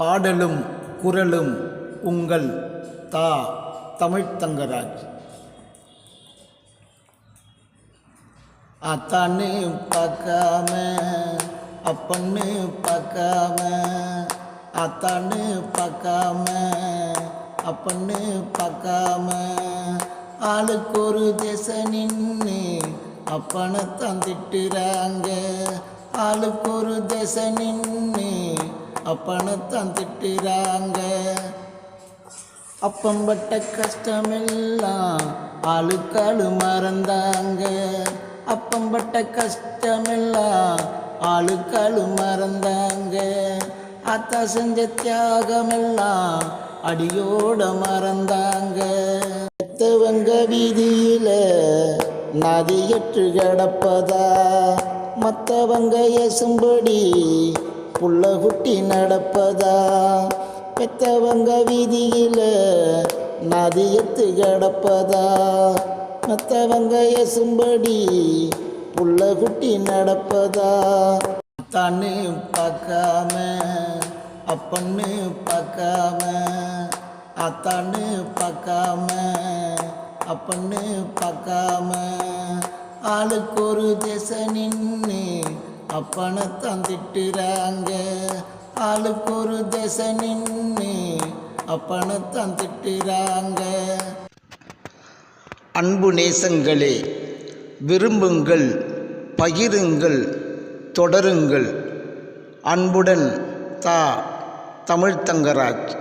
பாடலும் குரலும் உங்கள் தா தமிழ்த்தங்கராஜ் அத்தான்னு பார்க்காம அப்பன்னு பார்க்காம அத்தான்னு பார்க்காம அப்பன்னு பார்க்காம ஆளுக்கு ஒரு திசை நின்று அப்பனை தந்திட்டுறாங்க ஆளுக்கு ஒரு திசை நின்று அப்பனை தந்திட்டுறாங்க அப்பம்பட்ட கஷ்டமெல்லாம் ஆளுக்காளு மறந்தாங்க. அப்பம்பட்ட கஷ்டமெல்லாம் ஆளுக்காளு மறந்தாங்க. அத்தா செஞ்ச தியாகமெல்லாம் அடியோட மறந்தாங்க. பெத்தவங்க வீதியில நதியற்று கிடப்பதா? மற்றவங்க எசும்படி புள்ள குட்டி நடப்பதா? பெத்தவங்க வீதியில நதியத்து கிடப்பதா? மற்றவங்க எசும்படி புள்ள குட்டி நடப்பதா? தன்னு பார்க்காம அப்பன்னு பார்க்காம அத்தான்னு பார்க்காம அப்பன்னு பார்க்காம ஆளுக்கு ஒரு திசை நின்று அப்பனை தந்திட்டுறாங்க. ஆளுக்கு ஒரு தசை நின்று அப்பனை தந்திட்டுறாங்க. அன்பு நேசங்களே விரும்புங்கள் பகிருங்கள் தொடருங்கள். அன்புடன் தா தமிழ்தங்கராஜ்